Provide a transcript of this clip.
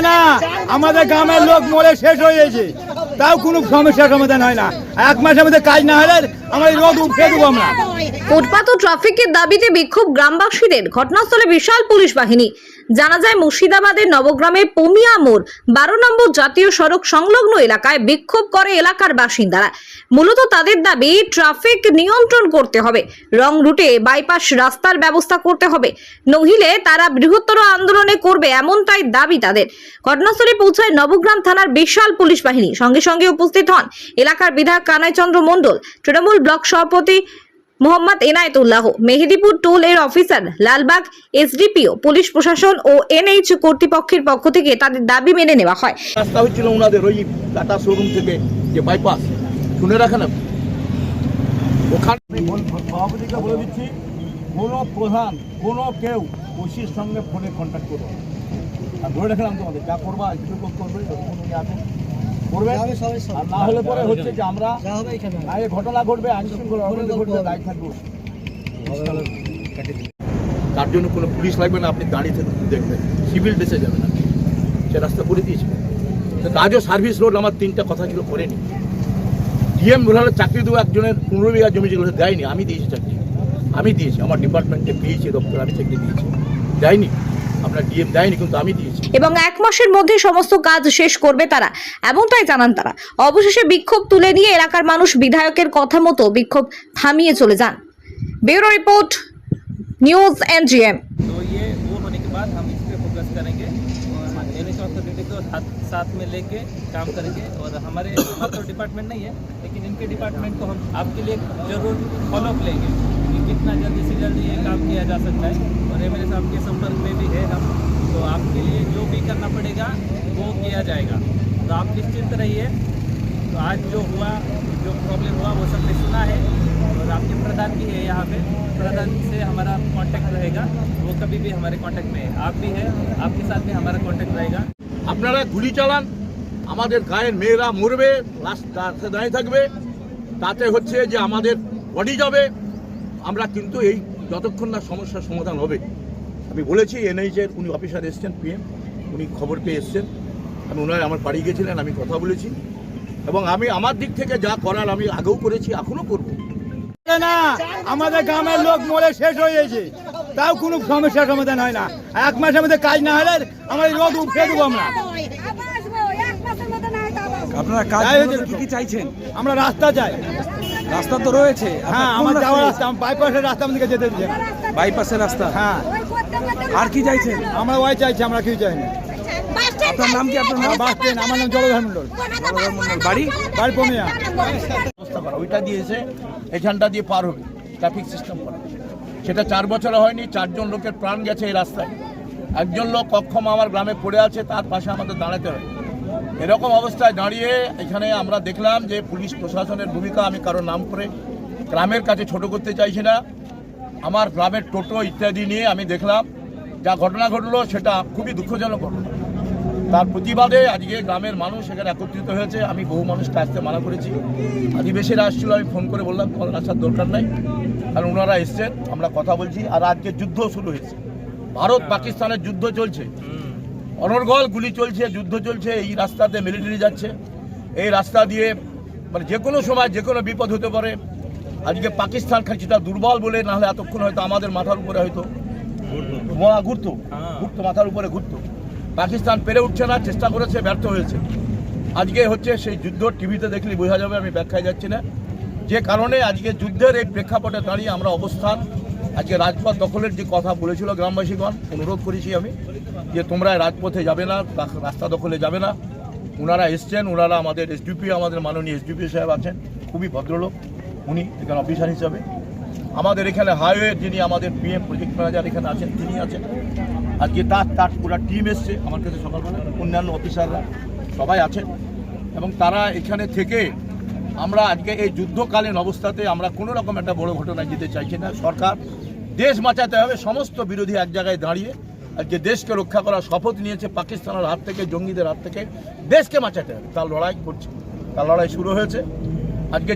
না। আমাদের গ্রামের লোক মরে শেষ হয়ে গেছে। তাও কোনো সমস্যার সমাধান হয় না। এক মাসের মধ্যে কাজ না হলে আমার এই রোগ উঠে দেবো আমরা। ফুটপাত ও ট্রাফিকের দাবিতে বিক্ষোভ গ্রামবাসীদের। ঘটনাস্থলে বিশাল পুলিশ বাহিনী। জানা যায় মুর্শিদাবাদের নবগ্রামের পমিয়া মোড়, বারো নম্বর জাতীয় সড়ক সংলগ্ন এলাকায় বিক্ষোভ করে এলাকার বাসিন্দারা। মূলত তাদের দাবি, ট্রাফিক নিয়ন্ত্রণ করতে হবে, রং রুটে বাইপাস রাস্তার ব্যবস্থা করতে হবে, নহিলে তারা বৃহত্তর আন্দোলনে করবে এমনটাই দাবি তাদের। ঘটনাস্থলে পৌঁছায় নবগ্রাম থানার বিশাল পুলিশ বাহিনী। সঙ্গে সঙ্গে উপস্থিত হন এলাকার বিধায়ক কানাইচন্দ্র মণ্ডল, তৃণমূল ব্লক সভাপতি মোহাম্মদ এনায়েতুল্লাহ, মেহেদিপুর টোল এর অফিসার লালবাগ এসডিপিও, পুলিশ প্রশাসন ও এনএইচ কর্তৃপক্ষের পক্ষ থেকে তাদের দাবি মেনে নেওয়া হয়। রাস্তা হচ্ছিল ওনাদের ওই টাটা শোরুম থেকে যে বাইপাস শুনে রাখেন ওখানে সভাপতিকে বলে দিচ্ছি প্রধান কেউ ওসির সঙ্গে ফোনে কন্ট্যাক্ট করবে ধরে রাখলাম তোমাদের, যা করবা করবে যতক্ষণ উনি আছেন করবে আর না হলে পরে হচ্ছে যে আমরা না ঘটনা ঘটবে আইন শৃঙ্খলা ঘটবে দায় থাকব। তার জন্য কোনো পুলিশ লাগবে না আপনি দাঁড়িয়ে থেকে দেখবেন। সিভিল ড্রেসে যাবেন আপনি সে রাস্তা করে দিয়েছে। তো কাজও সার্ভিস রোড আমার তিনটা কথা ছিল করেনি। ডিএম বলে চাকরি দেবো একজনের পনেরো বিঘা জমি যেগুলো দেয়নি আমি দিয়েছি চাকরি। আমি দিয়েছি আমার ডিপার্টমেন্টে পেয়েছি দপ্তর আমি চাকরি দিয়েছি। দেয়নি। আপনার ডিএম দেয়নি কিন্তু আমি দিয়েছি এবং এক মাসের মধ্যে সমস্ত কাজ শেষ করবে তারা এমনটাই জানান তারা অবশেষে বিক্ষোভ তুলে নিয়ে এলাকার মানুষ বিধায়কের কথা মতো বিক্ষোভ থামিয়ে চলে যান ব্যুরো রিপোর্ট নিউজ এনজিএম तो ये वो होने के बाद हम इस पे फोकस करेंगे और एन एच अथॉरिटी को साथ साथ में लेके काम करेंगे और हमारे हमारा तो डिपार्टमेंट नहीं है लेकिन इनके डिपार्टमेंट को हम आपके लिए जरूर फॉलोअप लेंगे कि कितना जल्दी से जल्दी ये काम किया जा सकता है और एम साहब के संपर्क में भी है हम तो आपके लिए जो भी करना पड़ेगा वो किया जाएगा तो आप निश्चिंत रहिए तो आज जो हुआ जो प्रॉब्लम हुआ वो सबने सुना है और आपके प्रधान भी है यहाँ पे प्रधान से हमारा कांटेक्ट रहेगा वो कभी भी हमारे कांटेक्ट में है आप भी है आपके साथ भी हमारा कांटेक्ट रहेगा আপনারা গুলি চালান আমাদের গায়ের মেয়েরা মরবে রাস্তাতে দাঁড়িয়ে থাকবে তাতে হচ্ছে যে আমাদের বডি যাবে আমরা কিন্তু এই যতক্ষণ না সমস্যার সমাধান হবে আমি বলেছি এনএইচের উনি অফিসার এসছেন পিএম উনি খবর পেয়ে এসছেন। আমি ওনার আমার বাড়ি গেছিলেন আমি কথা বলেছি। এবং আমি আমার দিক থেকে যা করার আমি আগেও করেছি এখনও করব। না আমাদের গ্রামের লোক মরে শেষ হয়ে গেছে। তাও কোনো সমস্যার সমাধান হয় না। এক মাসের মধ্যে কাজ না হলে আমার এই রোড উঠে দেবো আমরা। আপনারা কাজ কি চাইছেন? আমরা রাস্তা চাই। রাস্তা তো রয়েছে। হ্যাঁ আমার যাওয়ার রাস্তা আমার বাইপাসের রাস্তা আমাদেরকে যেতে দিচ্ছে বাইপাসের রাস্তা? হ্যাঁ। আর কি চাইছেন? আমরা ওই চাইছি আমরা কিছু চাই না আপনার নাম কি? আপনার নাম? বাস ট্রেন আমার নাম জলধর মন্ডল বাড়ি? বাড়ি করা। ওইটা দিয়ে এসে এখানটা দিয়ে পার হবে ট্রাফিক সিস্টেম করা। সেটা চার বছরে হয়নি চারজন লোকের প্রাণ গেছে এই রাস্তায়। একজন লোক কক্ষম আমার গ্রামে পড়ে আছে তার পাশে আমাদের দাঁড়াতে হয় এরকম অবস্থায় দাঁড়িয়ে এখানে আমরা দেখলাম যে পুলিশ প্রশাসনের ভূমিকা, আমি কারও নাম করে গ্রামের কাছে ছোট করতে চাইছি না। আমার গ্রামের টোটো ইত্যাদি নিয়ে আমি দেখলাম, যা ঘটনা ঘটলো সেটা খুবই দুঃখজনক ঘটনা। তার প্রতিবাদে আজকে গ্রামের মানুষ এখানে একত্রিত হয়েছে, আমি বহু মানুষকে আসতে মানা করেছি। আদিবাসীরা আসছিল, আমি ফোন করে বললাম তোমাদের আসার দরকার নাই। কারণ ওনারা এসছেন, আমরা কথা বলছি। আর আজকে যুদ্ধ শুরু হয়েছে। ভারত পাকিস্তানের যুদ্ধ চলছে। অনর্গল, গুলি চলছে, যুদ্ধ চলছে, এই রাস্তাতে মিলিটারি যাচ্ছে। এই রাস্তা দিয়ে মানে যে কোনো সময়, যে কোনো বিপদ হতে পারে। আজকে পাকিস্তান কিছুটা দুর্বল বলে নাহলে এতক্ষণ হয়তো আমাদের মাথার উপরে হয়তো বোমা ঘুরতো। ঘুরতো, মাথার উপরে ঘুরতো। পাকিস্তান পেরে উঠছে না, চেষ্টা করেছে, ব্যর্থ হয়েছে। আজকে হচ্ছে সেই যুদ্ধ টিভিতে দেখলে বোঝা যাবে, আমি ব্যাখ্যায় যাচ্ছি না। যে কারণে আজকে যুদ্ধের এই প্রেক্ষাপটে দাঁড়িয়ে আমরা অবস্থান, আজকে রাজপথ দখলের যে কথা বলেছিল গ্রামবাসীগণ, অনুরোধ করেছি আমি। যে তোমরা রাজপথে যাবে না রাস্তা দখলে যাবে না। ওনারা এসছেন ওনারা আমাদের এসডিপি আমাদের মাননীয় এসডিপি সাহেব আছেন, খুবই ভদ্রলোক। উনি এখানে অফিসার হিসাবে। আমাদের এখানে হাইওয়ে, যিনি আমাদের পিএম প্রজেক্ট ম্যানেজার এখানে আছেন, তিনি আছেন। আজকে তার তার পুরো টিম এসছে, আমার কাছে সকালবেলা, অন্যান্য অফিসাররা সবাই আছেন। এবং তারা এখানে থেকে আমরা আজকে এই যুদ্ধকালীন অবস্থাতে আমরা কোনো রকম একটা বড় ঘটনায় যেতে চাইছি না। সরকার, দেশ বাঁচাতে হবে, সমস্ত বিরোধী এক জায়গায় দাঁড়িয়ে আজকে দেশকে রক্ষা করার শপথ নিয়েছে পাকিস্তানের হাত থেকে, জঙ্গিদের হাত থেকে। দেশকে বাঁচাতে তার লড়াই করছে। তার লড়াই শুরু হয়েছে। আজকে